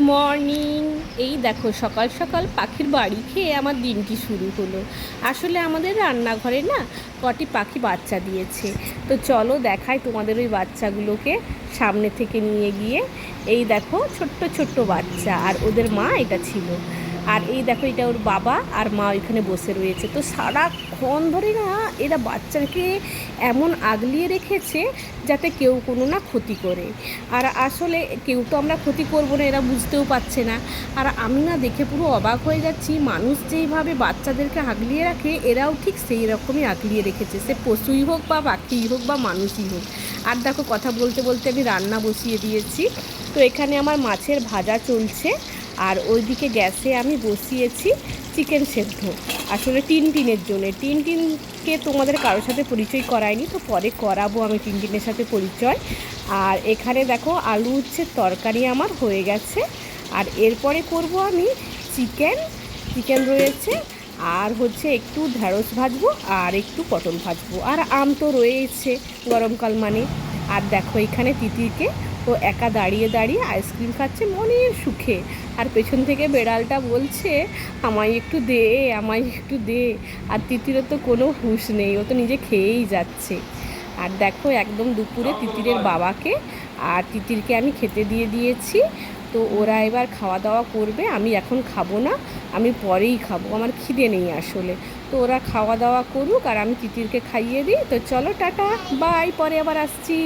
Morning এই দেখো, সকাল সকাল পাখির বাড়ি খেয়ে আমার দিনটি শুরু হলো। আসলে আমাদের রান্নাঘরে না কটি পাখি বাচ্চা দিয়েছে। তো চলো দেখাই তোমাদের ওই বাচ্চাগুলোকে সামনে থেকে নিয়ে গিয়ে। এই দেখো, ছোট্ট ছোট্ট বাচ্চা। আর ওদের মা এটা ছিল। আর এই দেখো, এটা ওর বাবা আর মা ওইখানে বসে রয়েছে। তো সারাক্ষণ ধরে না এরা বাচ্চাকে এমন আগলিয়ে রেখেছে যাতে কেউ কোনো না ক্ষতি করে। আর আসলে কেউ তো আমরা ক্ষতি করব না, এরা বুঝতেও পারছে না। আর আমি না দেখে পুরো অবাক হয়ে যাচ্ছি, মানুষ যেইভাবে বাচ্চাদেরকে আগলিয়ে রাখে, এরাও ঠিক সেই রকমই আগলিয়ে রেখেছে। সে পশুই হোক বা পাখিই হোক বা মানুষই হোক। আর দেখো, কথা বলতে বলতে আমি রান্না বসিয়ে দিয়েছি। তো এখানে আমার মাছের ভাজা চলছে। আর ওইদিকে গ্যাসে আমি বসিয়েছি চিকেন সেদ্ধ। আসলে টিন টিনের জন্য। টিন টিনকে তোমাদের কারোর সাথে পরিচয় করায়নি তো পরে করাবো আমি টিন টিনের সাথে পরিচয়। আর এখানে দেখো আলু উচ্ছে তরকারি আমার হয়ে গেছে। আর এরপরে করব আমি চিকেন চিকেন রয়েছে। আর হচ্ছে একটু ঢ্যাঁড়স ভাজবো আর একটু পটল ভাজবো। আর আম তো রয়েছে গরমকাল মানে। আর দেখো এখানে তিতিরকে ও একা দাঁড়িয়ে দাঁড়িয়ে আইসক্রিম খাচ্ছে মনের সুখে। আর পেছন থেকে বেড়ালটা বলছে, আমায় একটু দে, আমায় একটু দে। আর তিতিরের তো কোনো হুঁশ নেই, ও তো নিজে খেয়েই যাচ্ছে। আর দেখো, একদম দুপুরে তিতিরের বাবাকে, আর তিতিরকে আমি খেতে দিয়ে দিয়েছি। তো ওরা এবার খাওয়া দাওয়া করবে, আমি এখন খাব না, আমি পরেই খাব, আমার খিদে নেই আসলে। তো ওরা খাওয়া দাওয়া করুক, আর আমি তিতিরকে খাইয়ে দিই। তো চলো, টাটা, বাই, পরে আবার আসছি।